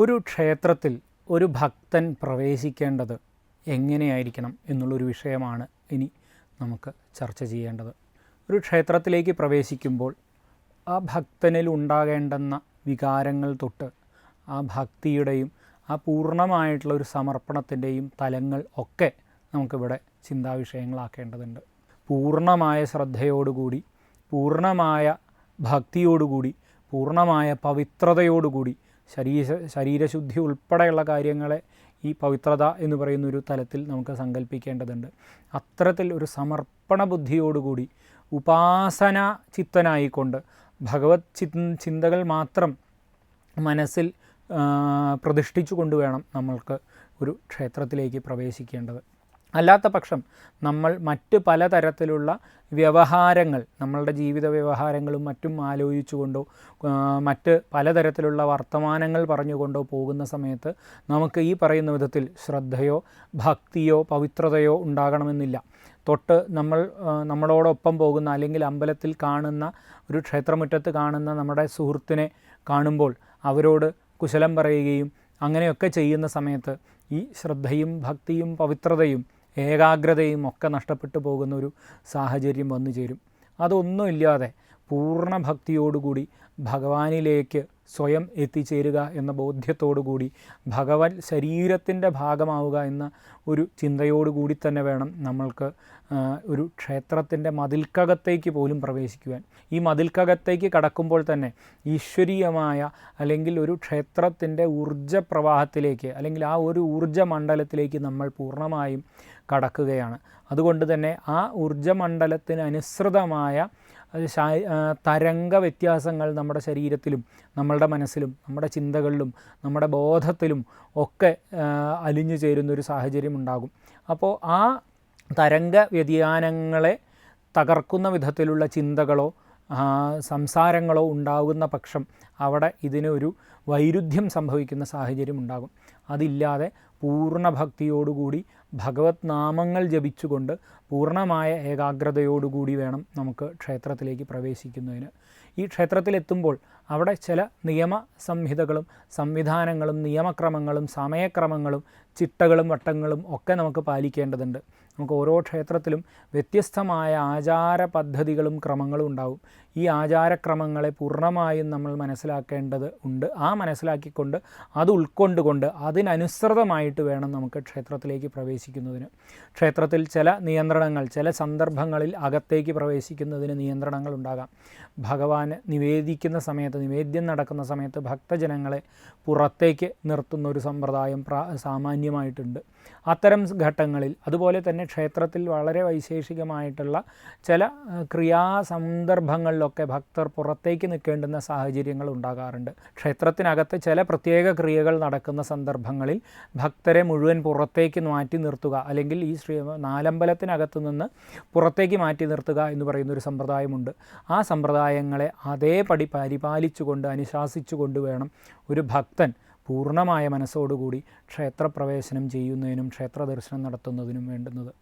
ഒരു ക്ഷേത്രത്തിൽ ഒരു ഭക്തൻ പ്രവേശിക്കേണ്ടത് എങ്ങനെയായിരിക്കണം എന്നുള്ളൊരു വിഷയമാണ് ഇനി നമുക്ക് ചർച്ച ചെയ്യേണ്ടത്. ഒരു ക്ഷേത്രത്തിലേക്ക് പ്രവേശിക്കുമ്പോൾ ആ ഭക്തനിൽ ഉണ്ടാകേണ്ടെന്ന വികാരങ്ങൾ തൊട്ട് ആ ഭക്തിയുടെയും ആ പൂർണമായിട്ടുള്ള ഒരു സമർപ്പണത്തിന്റെയും തലങ്ങൾ ഒക്കെ നമുക്കിവിടെ ചിന്താവിഷയങ്ങളാക്കേണ്ടതുണ്ട്. പൂർണമായ ശ്രദ്ധയോടുകൂടി പൂർണമായ ഭക്തിയോടുകൂടി പൂർണമായ പവിത്രതയോടുകൂടി ശരീര ശരീരശുദ്ധി ഉൾപ്പെടെയുള്ള കാര്യങ്ങളെ ഈ പവിത്രത എന്ന് പറയുന്ന ഒരു തലത്തിൽ നമുക്ക് സങ്കല്പിക്കേണ്ടതുണ്ട് അത്തരത്തിൽ ഒരു സമർപ്പണ ബുദ്ധിയോടുകൂടി ഉപാസന ചിത്തനായിക്കൊണ്ട് ഭഗവത് ചി ചിന്തകൾ മാത്രം മനസ്സിൽ പ്രതിഷ്ഠിച്ചു കൊണ്ടുവേണം നമ്മൾക്ക് ഒരു ക്ഷേത്രത്തിലേക്ക് പ്രവേശിക്കേണ്ടത്. അല്ലാത്ത പക്ഷം നമ്മൾ മറ്റ് പലതരത്തിലുള്ള വ്യവഹാരങ്ങൾ നമ്മളുടെ ജീവിത വ്യവഹാരങ്ങളും മറ്റും ആലോചിച്ചുകൊണ്ടോ മറ്റ് പലതരത്തിലുള്ള വർത്തമാനങ്ങൾ പറഞ്ഞുകൊണ്ടോ പോകുന്ന സമയത്ത് നമുക്ക് ഈ പറയുന്ന വിധത്തിൽ ശ്രദ്ധയോ ഭക്തിയോ പവിത്രതയോ ഉണ്ടാകണമെന്നില്ല. തൊട്ട് നമ്മൾ നമ്മളോടൊപ്പം പോകുന്ന അല്ലെങ്കിൽ അമ്പലത്തിൽ കാണുന്ന ഒരു ക്ഷേത്രമുറ്റത്ത് കാണുന്ന നമ്മുടെ സുഹൃത്തിനെ കാണുമ്പോൾ അവരോട് കുശലം പറയുകയും അങ്ങനെയൊക്കെ ചെയ്യുന്ന സമയത്ത് ഈ ശ്രദ്ധയും ഭക്തിയും പവിത്രതയും ഏകാഗ്രതയും ഒക്കെ നഷ്ടപ്പെട്ടു പോകുന്ന ഒരു സാഹചര്യം വന്നു ചേരും അതൊന്നുമില്ലാതെ പൂർണ ഭക്തിയോടുകൂടി ഭഗവാനിലേക്ക് സ്വയം എത്തിച്ചേരുക എന്ന ബോധ്യത്തോടുകൂടി ഭഗവത് ശരീരത്തിന്റെ ഭാഗമാവുക എന്ന ഒരു ചിന്തയോടുകൂടി തന്നെ വേണം നമ്മൾക്ക് ഒരു ക്ഷേത്രത്തിന്റെ മതിൽക്കകത്തേക്ക് പോലും പ്രവേശിക്കുവാൻ. ഈ മതിൽക്കകത്തേക്ക് കടക്കുമ്പോൾ തന്നെ ഈശ്വരീയമായ അല്ലെങ്കിൽ ഒരു ക്ഷേത്രത്തിന്റെ ഊർജ പ്രവാഹത്തിലേക്ക് അല്ലെങ്കിൽ ആ ഒരു ഊർജ മണ്ഡലത്തിലേക്ക് നമ്മൾ പൂർണമായും കടക്കുകയാണ്. അതുകൊണ്ട് തന്നെ ആ ഊർജ ഊർജമണ്ഡലത്തിന് അനുസൃതമായ തരംഗ വ്യത്യാസങ്ങൾ നമ്മുടെ ശരീരത്തിലും നമ്മളുടെ മനസ്സിലും നമ്മുടെ ചിന്തകളിലും നമ്മുടെ ബോധത്തിലും ഒക്കെ അലിഞ്ഞു ചേരുന്നൊരു സാഹചര്യം ഉണ്ടാകും. അപ്പോൾ ആ തരംഗ വ്യതിയാനങ്ങളെ തകർക്കുന്ന വിധത്തിലുള്ള ചിന്തകളോ സംസാരങ്ങളോ ഉണ്ടാകുന്ന പക്ഷം അവിടെ ഇതിനൊരു വൈരുദ്ധ്യം സംഭവിക്കുന്ന സാഹചര്യം ഉണ്ടാകും. അതില്ലാതെ പൂർണ ഭക്തിയോടുകൂടി ഭഗവത് നാമങ്ങൾ ജപിച്ചുകൊണ്ട് പൂർണമായ ഏകാഗ്രതയോടുകൂടി വേണം നമുക്ക് ക്ഷേത്രത്തിലേക്ക് പ്രവേശിക്കുന്നതിന്. ഈ ക്ഷേത്രത്തിലെത്തുമ്പോൾ അവിടെ ചില നിയമ സംഹിതകളും സംവിധാനങ്ങളും നിയമക്രമങ്ങളും സമയക്രമങ്ങളും ചിട്ടകളും വട്ടങ്ങളും ഒക്കെ നമുക്ക് പാലിക്കേണ്ടതുണ്ട്. നമുക്ക് ഓരോ ക്ഷേത്രത്തിലും വ്യത്യസ്തമായ ആചാര പദ്ധതികളും ക്രമങ്ങളും ഉണ്ടാവും. ഈ ആചാരക്രമങ്ങളെ പൂർണമായും നമ്മൾ മനസ്സിലാക്കേണ്ടത് ഉണ്ട്. ആ മനസ്സിലാക്കിക്കൊണ്ട് അത് ഉൾക്കൊണ്ടുകൊണ്ട് അതിനനുസൃതമായിട്ട് വേണം നമുക്ക് ക്ഷേത്രത്തിലേക്ക് പ്രവേശിക്കുന്നതിന്. ക്ഷേത്രത്തിൽ ചില നിയന്ത്രണങ്ങൾ ചില സന്ദർഭങ്ങളിൽ അകത്തേക്ക് പ്രവേശിക്കുന്നതിന് നിയന്ത്രണങ്ങൾ ഉണ്ടാകാം. ഭഗവാന് നിവേദിക്കുന്ന സമയത്ത് നിവേദ്യം നടക്കുന്ന സമയത്ത് ഭക്തജനങ്ങളെ പുറത്തേക്ക് നിർത്തുന്ന ഒരു സമ്പ്രദായം സാമാന്യമായിട്ടുണ്ട്. അത്തരം ഘട്ടങ്ങളിൽ അതുപോലെ തന്നെ ക്ഷേത്രത്തിൽ വളരെ വൈശേഷികമായിട്ടുള്ള ചില ക്രിയാസന്ദർഭങ്ങളിലൊക്കെ ഭക്തർ പുറത്തേക്ക് നിൽക്കേണ്ടുന്ന സാഹചര്യങ്ങൾ ഉണ്ടാകാറുണ്ട്. ക്ഷേത്രത്തിനകത്ത് ചില പ്രത്യേക ക്രിയകൾ നടക്കുന്ന സന്ദർഭങ്ങളിൽ ഭക്തരെ മുഴുവൻ പുറത്തേക്ക് മാറ്റി നിർത്തുക അല്ലെങ്കിൽ ഈ ശ്രീ നാലമ്പലത്തിനകത്ത് നിന്ന് പുറത്തേക്ക് മാറ്റി നിർത്തുക എന്ന് പറയുന്ന ഒരു സമ്പ്രദായമുണ്ട്. ആ സമ്പ്രദായങ്ങളെ അതേപടി പരിപാലിച്ചുകൊണ്ട് അനുശാസിച്ചുകൊണ്ട് വേണം ഒരു ഭക്തൻ പൂർണമായ മനസ്സോടുകൂടി ക്ഷേത്രപ്രവേശനം ചെയ്യുന്നതിനും ക്ഷേത്ര ദർശനം നടത്തുന്നതിനും വേണ്ടുന്നത്.